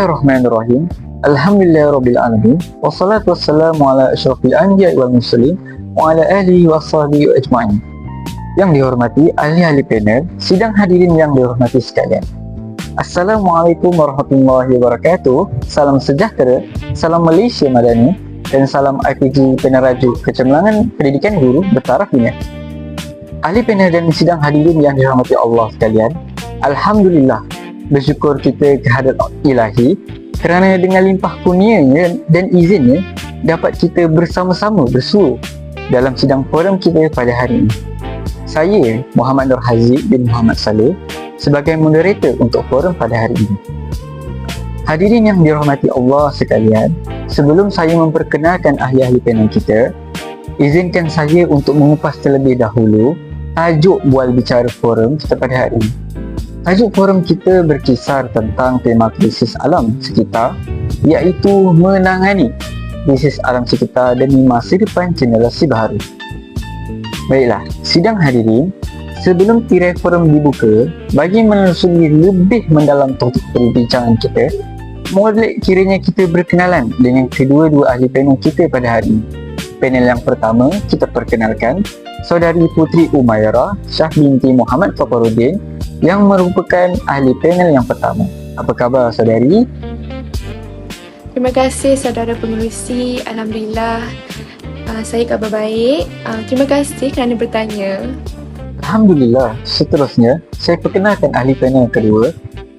Bismillahirrahmanirrahim. Alhamdulillahirrabbilalamin. Wassalatu wassalamu ala asyrafil anbiya wal mursalin wa ala alihi wa sahbihi ajma'in. Yang dihormati ahli-ahli panel, sidang hadirin yang dihormati sekalian. Assalamualaikum warahmatullahi wabarakatuh. Salam sejahtera, salam Malaysia Madani dan salam RPG Peneraju Kecemerlangan Pendidikan Guru bertaraf ini. Ahli panel dan sidang hadirin yang dirahmati Allah sekalian, Alhamdulillah bersyukur kita kehadrat ilahi kerana dengan limpah kurnianya dan izinnya dapat kita bersama-sama bersua dalam sidang forum kita pada hari ini. Saya Muhammad Nur Haziq bin Muhammad Saleh sebagai moderator untuk forum pada hari ini. Hadirin yang dirahmati Allah sekalian, sebelum saya memperkenalkan ahli-ahli panel kita, izinkan saya untuk mengupas terlebih dahulu tajuk bual bicara forum kita pada hari ini. Tajuk forum kita berkisar tentang tema krisis alam sekitar iaitu menangani krisis alam sekitar demi masa depan generasi baru. Baiklah, sidang hadirin, sebelum tirai forum dibuka, bagi menelusuri lebih mendalam topik perbincangan kita, boleh kiranya kita berkenalan dengan kedua-dua ahli panel kita pada hari ini. Panel yang pertama, kita perkenalkan Saudari Putri Umaira Syah binti Muhammad Fakhruddin yang merupakan ahli panel yang pertama. Apa khabar saudari? Terima kasih saudara pengerusi. Alhamdulillah uh, saya khabar baik. Uh, terima kasih kerana bertanya. Alhamdulillah. Seterusnya, saya perkenalkan ahli panel kedua,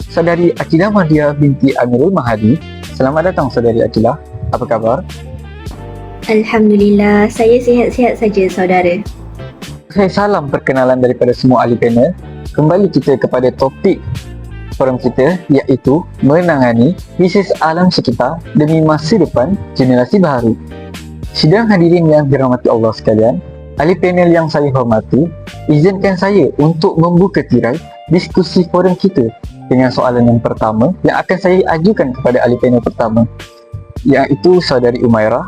saudari Akilah Mahdia binti Amirul Mahadi. Selamat datang saudari Akilah. Apa khabar? Alhamdulillah, saya sihat-sihat saja saudara. Saya salam perkenalan daripada semua ahli panel. Kembali kita kepada topik forum kita iaitu menangani krisis alam sekitar demi masa depan generasi baru. Sidang hadirin yang dirahmati Allah sekalian, ahli panel yang saya hormati, izinkan saya untuk membuka tirai diskusi forum kita dengan soalan yang pertama yang akan saya ajukan kepada ahli panel pertama iaitu saudari Umairah.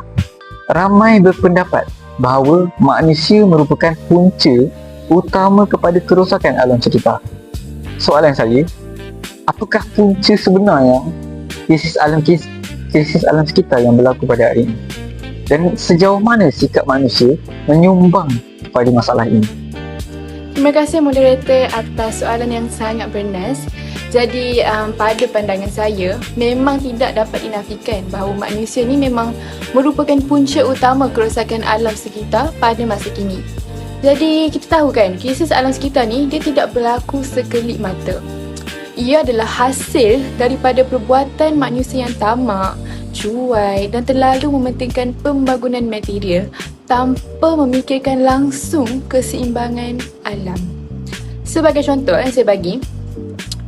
Ramai berpendapat bahawa manusia merupakan punca utama kepada kerosakan alam sekitar. Soalan saya, apakah punca sebenarnya krisis alam krisis alam sekitar yang berlaku pada hari ini? Dan sejauh mana sikap manusia menyumbang pada masalah ini? Terima kasih moderator atas soalan yang sangat bernas. Jadi um, pada pandangan saya memang tidak dapat dinafikan bahawa manusia ni memang merupakan punca utama kerosakan alam sekitar pada masa kini. Jadi kita tahu kan krisis alam sekitar ni dia tidak berlaku sekelip mata. Ia adalah hasil daripada perbuatan manusia yang tamak, cuai dan terlalu mementingkan pembangunan material tanpa memikirkan langsung keseimbangan alam. Sebagai contoh yang saya bagi,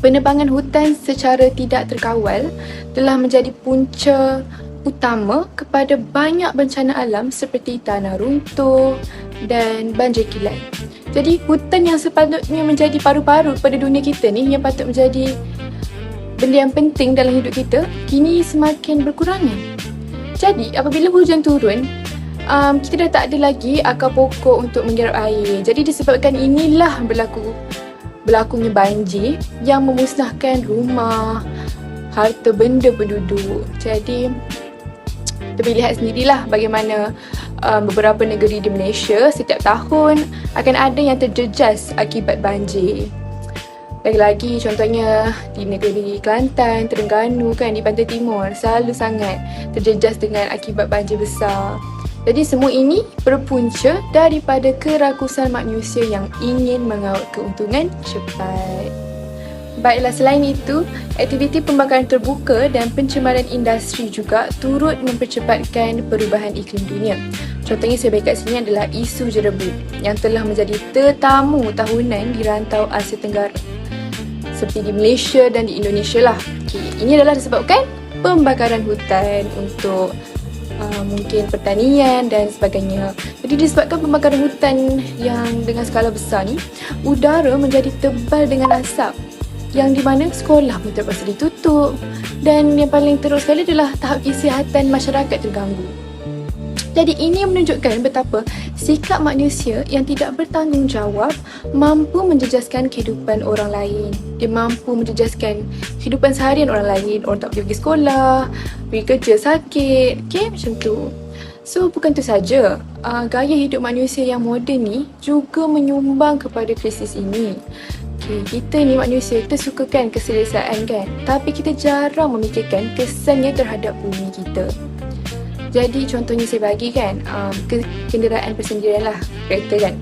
penebangan hutan secara tidak terkawal telah menjadi punca utama kepada banyak bencana alam seperti tanah runtuh dan banjir kilat. Jadi hutan yang sepatutnya menjadi paru-paru pada dunia kita ni yang patut menjadi benda yang penting dalam hidup kita kini semakin berkurangan. Jadi apabila hujan turun, um, kita dah tak ada lagi akar pokok untuk menggarap air. Jadi disebabkan inilah berlaku berlakunya banjir yang memusnahkan rumah, harta benda penduduk. Jadi, boleh lihat sendirilah bagaimana um, beberapa negeri di Malaysia setiap tahun akan ada yang terjejas akibat banjir. Lagi-lagi contohnya di negeri Kelantan, Terengganu kan di pantai timur selalu sangat terjejas dengan akibat banjir besar. Jadi semua ini berpunca daripada kerakusan manusia yang ingin mengawal keuntungan cepat. Baiklah selain itu, aktiviti pembakaran terbuka dan pencemaran industri juga turut mempercepatkan perubahan iklim dunia. Contohnya saya bagi kat sini adalah isu jerebu yang telah menjadi tetamu tahunan di rantau Asia Tenggara. Seperti di Malaysia dan di Indonesia lah. Okay, ini adalah disebabkan pembakaran hutan untuk uh, mungkin pertanian dan sebagainya. Jadi disebabkan pembakaran hutan yang dengan skala besar ni, udara menjadi tebal dengan asap yang di mana sekolah pun terpaksa ditutup dan yang paling teruk sekali adalah tahap kesihatan masyarakat terganggu. Jadi ini menunjukkan betapa sikap manusia yang tidak bertanggungjawab mampu menjejaskan kehidupan orang lain. Dia mampu menjejaskan kehidupan seharian orang lain. Orang tak pergi sekolah, pergi kerja sakit. Okay, macam tu. So bukan tu saja, uh, gaya hidup manusia yang moden ni juga menyumbang kepada krisis ini. Okay, kita ni manusia, kita sukakan keselesaan kan? Tapi kita jarang memikirkan kesannya terhadap bumi kita. Jadi contohnya saya bagi kan, um, ke kenderaan persendirian lah, kereta kan.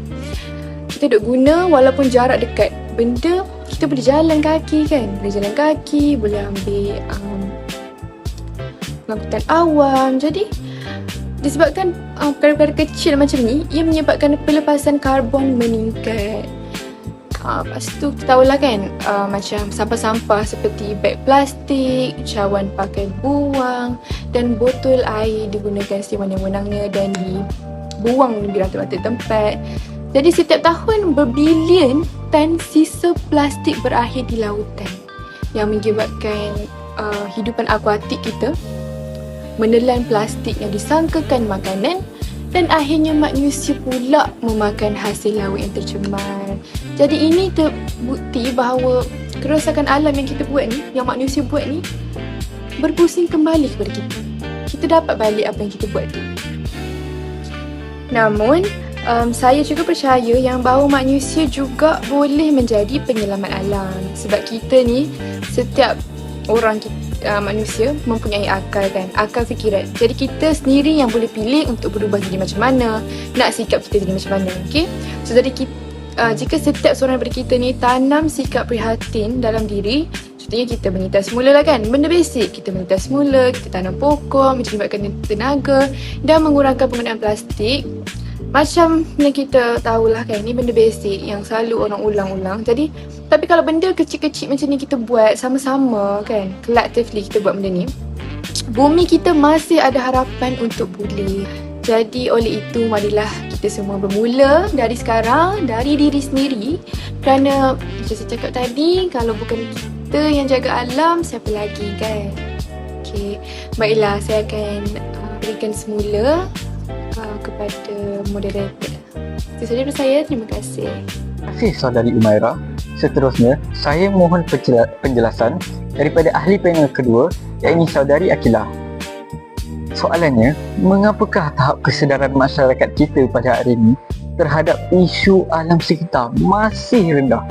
Kita duk guna walaupun jarak dekat. Benda kita boleh jalan kaki kan, boleh jalan kaki, boleh ambil um, angkutan awam. Jadi disebabkan uh, perkara-perkara kecil macam ni, ia menyebabkan pelepasan karbon meningkat. Uh, lepas tu tahulah kan uh, macam sampah-sampah seperti beg plastik, cawan pakai buang dan botol air digunakan sewenang-wenangnya dan dibuang di rata-rata tempat. Jadi setiap tahun berbilion tan sisa plastik berakhir di lautan yang menyebabkan uh, hidupan akuatik kita menelan plastik yang disangkakan makanan dan akhirnya manusia pula memakan hasil laut yang tercemar. Jadi ini terbukti bahawa kerosakan alam yang kita buat ni, yang manusia buat ni berpusing kembali kepada kita. Kita dapat balik apa yang kita buat tu. Namun, um, saya juga percaya yang bahawa manusia juga boleh menjadi penyelamat alam. Sebab kita ni, setiap orang kita, uh, manusia mempunyai akal kan, akal fikiran. Jadi kita sendiri yang boleh pilih untuk berubah jadi macam mana, nak sikap kita jadi macam mana, okay? So jadi kita, uh, jika setiap seorang daripada kita ni tanam sikap prihatin dalam diri, contohnya kita menyitas semula lah kan, benda basic, kita menyitas semula, kita tanam pokok, menyebabkan tenaga dan mengurangkan penggunaan plastik, macam yang kita tahulah kan, ni benda basic yang selalu orang ulang-ulang. Jadi, tapi kalau benda kecil-kecil macam ni kita buat sama-sama kan, collectively kita buat benda ni, bumi kita masih ada harapan untuk pulih. Jadi oleh itu marilah kita semua bermula dari sekarang, dari diri sendiri. Kerana macam saya cakap tadi, kalau bukan kita yang jaga alam, siapa lagi kan? Okay, baiklah saya akan berikan semula uh, kepada moderator. Itu saja dari saya. Terima kasih. Terima kasih saudari Umaira. Seterusnya, saya mohon penjela- penjelasan daripada ahli panel kedua iaitu saudari Akilah. Soalannya, mengapakah tahap kesedaran masyarakat kita pada hari ini terhadap isu alam sekitar masih rendah?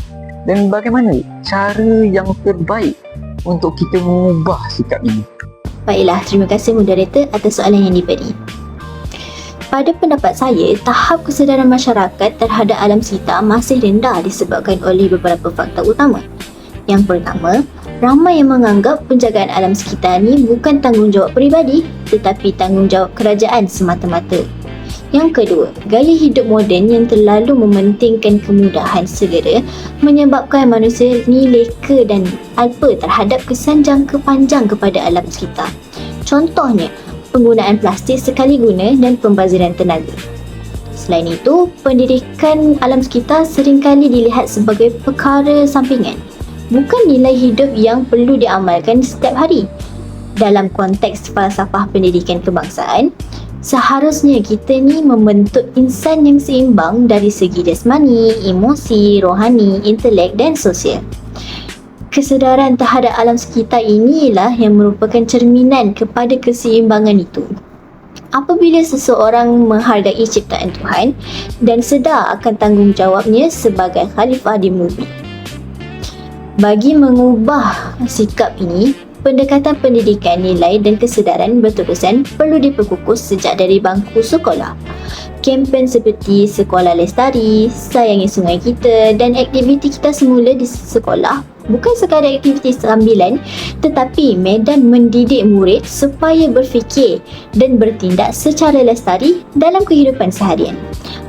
Dan bagaimana cara yang terbaik untuk kita mengubah sikap ini? Baiklah, terima kasih moderator atas soalan yang diberi. Pada pendapat saya, tahap kesedaran masyarakat terhadap alam sekitar masih rendah disebabkan oleh beberapa faktor utama. Yang pertama, ramai yang menganggap penjagaan alam sekitar ni bukan tanggungjawab peribadi tetapi tanggungjawab kerajaan semata-mata. Yang kedua, gaya hidup moden yang terlalu mementingkan kemudahan segera menyebabkan manusia ni leka dan alpa terhadap kesan jangka panjang kepada alam sekitar. Contohnya, penggunaan plastik sekali guna dan pembaziran tenaga. Selain itu, pendidikan alam sekitar seringkali dilihat sebagai perkara sampingan, bukan nilai hidup yang perlu diamalkan setiap hari. Dalam konteks falsafah pendidikan kebangsaan, seharusnya kita ni membentuk insan yang seimbang dari segi jasmani, emosi, rohani, intelek dan sosial. Kesedaran terhadap alam sekitar inilah yang merupakan cerminan kepada keseimbangan itu. Apabila seseorang menghargai ciptaan Tuhan dan sedar akan tanggungjawabnya sebagai khalifah di bumi. Bagi mengubah sikap ini, pendekatan pendidikan nilai dan kesedaran berterusan perlu diperkukus sejak dari bangku sekolah. Kempen seperti Sekolah Lestari, Sayangi Sungai Kita dan aktiviti kita semula di sekolah bukan sekadar aktiviti sambilan tetapi medan mendidik murid supaya berfikir dan bertindak secara lestari dalam kehidupan seharian.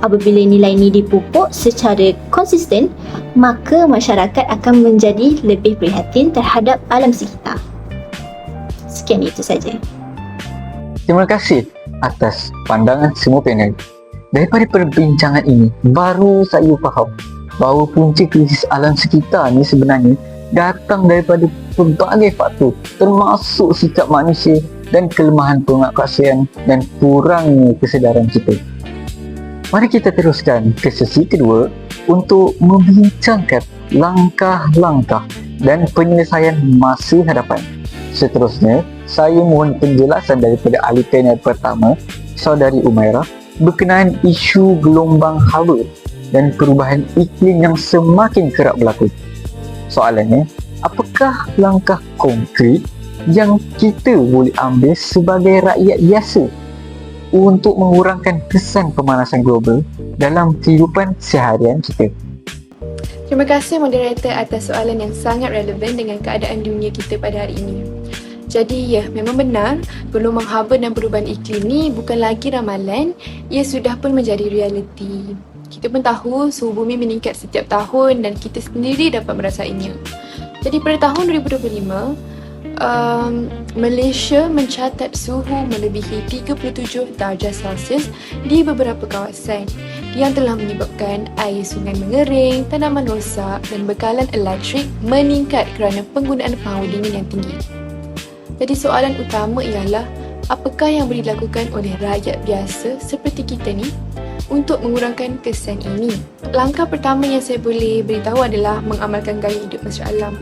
Apabila nilai ini dipupuk secara konsisten, maka masyarakat akan menjadi lebih prihatin terhadap alam sekitar. Sekian itu saja. Terima kasih atas pandangan semua panel. Daripada perbincangan ini, baru saya faham bahawa punca krisis alam sekitar ni sebenarnya datang daripada pelbagai faktor termasuk sikap manusia dan kelemahan penguatkuasaan dan kurangnya kesedaran kita. Mari kita teruskan ke sesi kedua untuk membincangkan langkah-langkah dan penyelesaian masa hadapan. Seterusnya, saya mohon penjelasan daripada ahli panel pertama, saudari Umairah, berkenaan isu gelombang haba dan perubahan iklim yang semakin kerap berlaku. Soalannya, apakah langkah konkret yang kita boleh ambil sebagai rakyat biasa untuk mengurangkan kesan pemanasan global dalam kehidupan seharian kita? Terima kasih moderator atas soalan yang sangat relevan dengan keadaan dunia kita pada hari ini. Jadi ya, memang benar gelombang haba dan perubahan iklim ni bukan lagi ramalan, ia sudah pun menjadi realiti. Kita pun tahu suhu bumi meningkat setiap tahun dan kita sendiri dapat merasainya. Jadi pada tahun 2025, um, Malaysia mencatat suhu melebihi 37 darjah Celsius di beberapa kawasan yang telah menyebabkan air sungai mengering, tanaman rosak dan bekalan elektrik meningkat kerana penggunaan power dingin yang tinggi. Jadi soalan utama ialah apakah yang boleh dilakukan oleh rakyat biasa seperti kita ni untuk mengurangkan kesan ini? Langkah pertama yang saya boleh beritahu adalah mengamalkan gaya hidup mesra alam.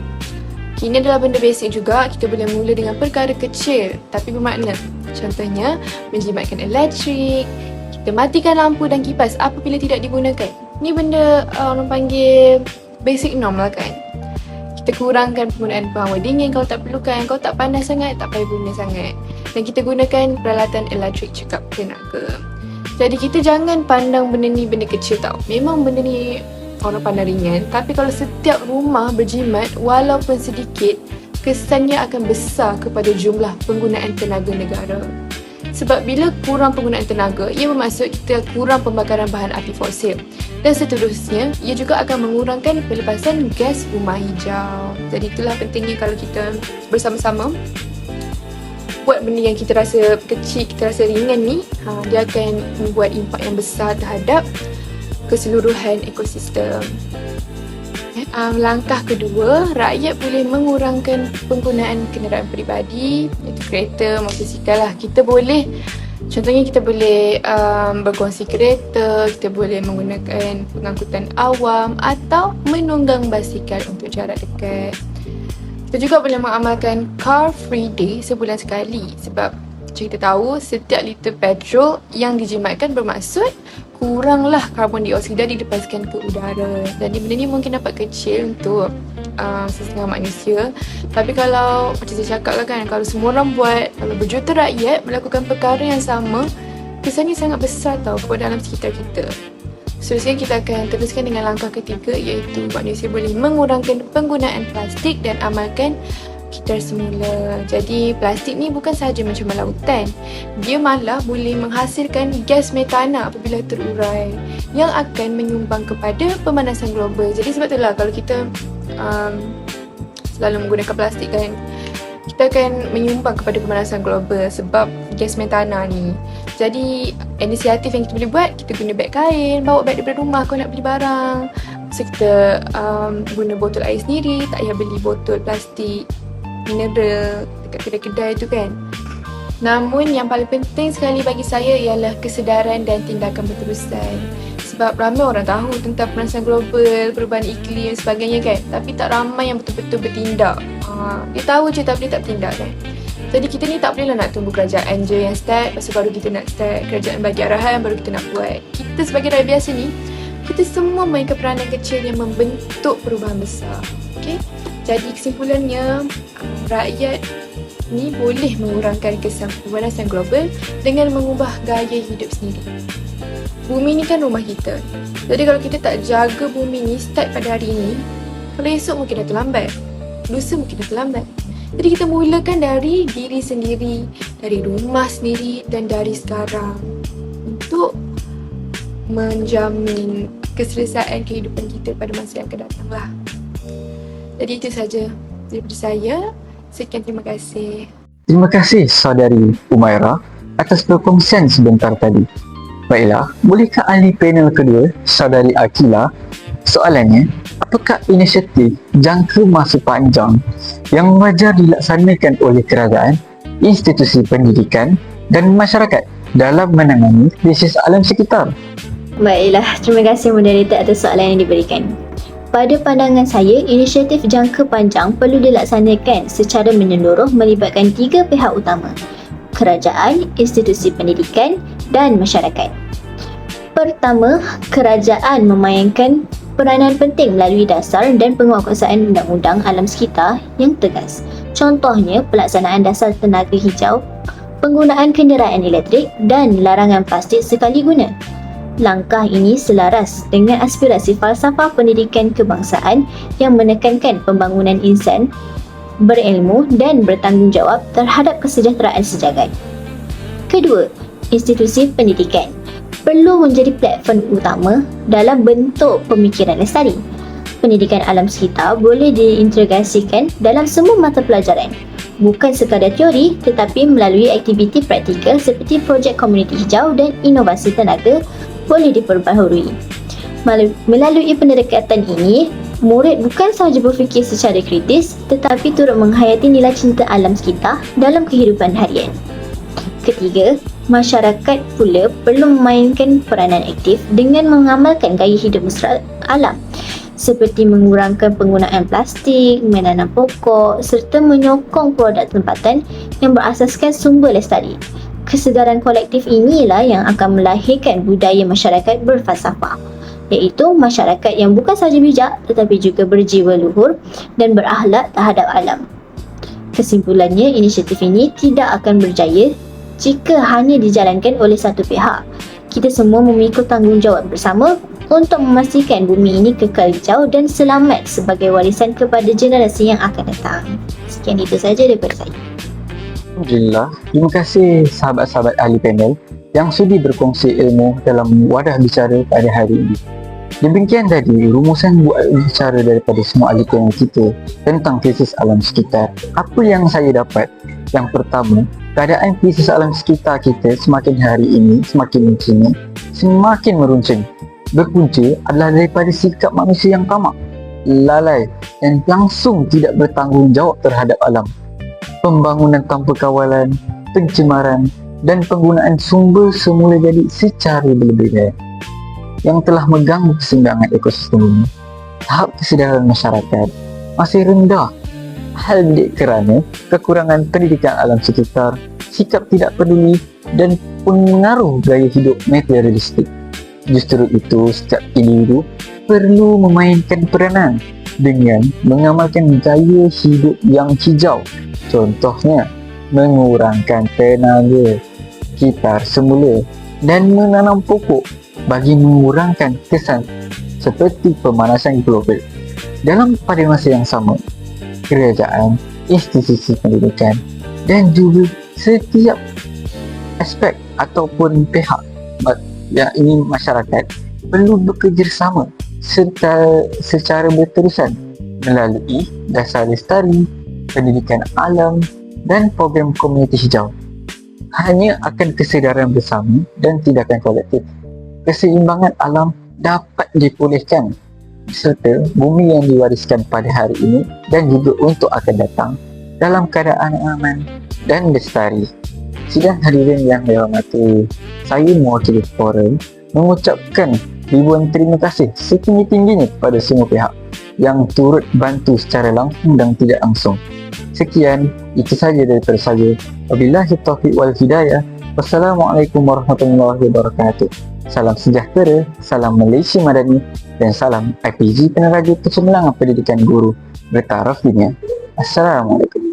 Ini adalah benda basic juga, kita boleh mula dengan perkara kecil tapi bermakna. Contohnya, menjimatkan elektrik, kita matikan lampu dan kipas apabila tidak digunakan. Ni benda uh, orang panggil basic norm lah kan. Kita kurangkan penggunaan power dingin kalau tak perlukan, kalau tak panas sangat, tak payah guna sangat. Dan kita gunakan peralatan elektrik cekap tenaga. Jadi kita jangan pandang benda ni benda kecil tau. Memang benda ni orang pandang ringan tapi kalau setiap rumah berjimat walaupun sedikit kesannya akan besar kepada jumlah penggunaan tenaga negara. Sebab bila kurang penggunaan tenaga, ia bermaksud kita kurang pembakaran bahan api fosil. Dan seterusnya, ia juga akan mengurangkan pelepasan gas rumah hijau. Jadi itulah pentingnya kalau kita bersama-sama buat benda yang kita rasa kecil, kita rasa ringan ni, ha, dia akan membuat impak yang besar terhadap keseluruhan ekosistem. Um, langkah kedua, rakyat boleh mengurangkan penggunaan kenderaan peribadi, iaitu kereta, motosikal lah. Kita boleh, contohnya kita boleh um, berkongsi kereta, kita boleh menggunakan pengangkutan awam atau menunggang basikal untuk jarak dekat. Kita juga boleh mengamalkan car free day sebulan sekali sebab macam kita tahu setiap liter petrol yang dijimatkan bermaksud kuranglah karbon dioksida dilepaskan ke udara. Jadi benda ni mungkin dapat kecil untuk uh, sesetengah manusia. Tapi kalau macam saya cakap lah kan, kalau semua orang buat, kalau berjuta rakyat melakukan perkara yang sama, kesannya sangat besar tau kepada alam sekitar kita. Seterusnya kita akan teruskan dengan langkah ketiga iaitu manusia boleh mengurangkan penggunaan plastik dan amalkan kita semula. Jadi plastik ni bukan sahaja mencemar lautan. Dia malah boleh menghasilkan gas metana apabila terurai yang akan menyumbang kepada pemanasan global. Jadi sebab itulah kalau kita um, selalu menggunakan plastik kan kita akan menyumbang kepada pemanasan global sebab gas metana ni. Jadi inisiatif yang kita boleh buat, kita guna beg kain, bawa beg daripada rumah kalau nak beli barang. So kita um, guna botol air sendiri, tak payah beli botol plastik mineral dekat kedai-kedai tu kan. Namun yang paling penting sekali bagi saya ialah kesedaran dan tindakan berterusan. Sebab ramai orang tahu tentang pemanasan global, perubahan iklim dan sebagainya kan. Tapi tak ramai yang betul-betul bertindak. Ha, dia tahu tapi dia tak bertindak kan. Jadi kita ni tak bolehlah nak tunggu kerajaan je yang start Lepas baru kita nak start Kerajaan bagi arahan baru kita nak buat Kita sebagai rakyat biasa ni Kita semua mainkan peranan kecil yang membentuk perubahan besar Okay jadi kesimpulannya, rakyat ni boleh mengurangkan kesan pemanasan global dengan mengubah gaya hidup sendiri. Bumi ni kan rumah kita. Jadi kalau kita tak jaga bumi ni start pada hari ini, kalau esok mungkin dah terlambat. Lusa mungkin dah terlambat. Jadi kita mulakan dari diri sendiri, dari rumah sendiri dan dari sekarang untuk menjamin keselesaan kehidupan kita pada masa yang akan datang lah. Jadi itu saja daripada saya. Sekian terima kasih. Terima kasih saudari Umaira atas perkongsian sebentar tadi. Baiklah, bolehkah ahli panel kedua, saudari Akila, soalannya, apakah inisiatif jangka masa panjang yang wajar dilaksanakan oleh kerajaan institusi pendidikan dan masyarakat dalam menangani krisis alam sekitar. Baiklah, terima kasih moderator atas soalan yang diberikan. Pada pandangan saya, inisiatif jangka panjang perlu dilaksanakan secara menyeluruh melibatkan tiga pihak utama. Kerajaan, institusi pendidikan dan masyarakat. Pertama, kerajaan memainkan peranan penting melalui dasar dan penguatkuasaan undang-undang alam sekitar yang tegas. Contohnya, pelaksanaan dasar tenaga hijau, penggunaan kenderaan elektrik dan larangan plastik sekali guna. Langkah ini selaras dengan aspirasi falsafah pendidikan kebangsaan yang menekankan pembangunan insan berilmu dan bertanggungjawab terhadap kesejahteraan sejagat. Kedua, institusi pendidikan perlu menjadi platform utama dalam bentuk pemikiran lestari. Pendidikan alam sekitar boleh diintegrasikan dalam semua mata pelajaran, bukan sekadar teori tetapi melalui aktiviti praktikal seperti projek komuniti hijau dan inovasi tenaga boleh diperbaharui. Melalui pendekatan ini, murid bukan sahaja berfikir secara kritis tetapi turut menghayati nilai cinta alam sekitar dalam kehidupan harian. Ketiga, masyarakat pula perlu memainkan peranan aktif dengan mengamalkan gaya hidup mesra alam seperti mengurangkan penggunaan plastik, menanam pokok serta menyokong produk tempatan yang berasaskan sumber lestari. Kesedaran kolektif inilah yang akan melahirkan budaya masyarakat berfalsafah iaitu masyarakat yang bukan sahaja bijak tetapi juga berjiwa luhur dan berakhlak terhadap alam. Kesimpulannya, inisiatif ini tidak akan berjaya jika hanya dijalankan oleh satu pihak. Kita semua memikul tanggungjawab bersama untuk memastikan bumi ini kekal hijau dan selamat sebagai warisan kepada generasi yang akan datang. Sekian itu saja daripada saya. Alhamdulillah, terima kasih sahabat-sahabat ahli panel yang sudi berkongsi ilmu dalam wadah bicara pada hari ini. Demikian tadi rumusan buat bicara daripada semua ahli panel kita tentang krisis alam sekitar. Apa yang saya dapat? Yang pertama, keadaan krisis alam sekitar kita semakin hari ini semakin kini semakin meruncing. Berpunca adalah daripada sikap manusia yang tamak, lalai dan langsung tidak bertanggungjawab terhadap alam. Pembangunan tanpa kawalan, pencemaran dan penggunaan sumber semula jadi secara berlebihan yang telah mengganggu keseimbangan ekosistem ini. Tahap kesedaran masyarakat masih rendah hal ini kerana kekurangan pendidikan alam sekitar, sikap tidak peduli dan pengaruh gaya hidup materialistik. Justru itu, setiap individu perlu memainkan peranan dengan mengamalkan gaya hidup yang hijau. Contohnya, mengurangkan tenaga sekitar semula dan menanam pokok bagi mengurangkan kesan seperti pemanasan global. Dalam pada masa yang sama, kerajaan, institusi pendidikan dan juga setiap aspek ataupun pihak yang ini masyarakat perlu bekerjasama serta secara berterusan melalui dasar lestari, pendidikan alam dan program komuniti hijau. Hanya akan kesedaran bersama dan tindakan kolektif, keseimbangan alam dapat dipulihkan serta bumi yang diwariskan pada hari ini dan juga untuk akan datang dalam keadaan aman dan lestari. Sidang hadirin yang dihormati, saya mewakili forum mengucapkan ribuan terima kasih setinggi-tingginya kepada semua pihak yang turut bantu secara langsung dan tidak langsung. Sekian, itu saja daripada saya. Wabillahi taufiq wal hidayah. Wassalamualaikum warahmatullahi wabarakatuh. Salam sejahtera, salam Malaysia Madani dan salam IPG Peneraja Kecemerlangan Pendidikan Guru Bertaraf Dunia. Assalamualaikum.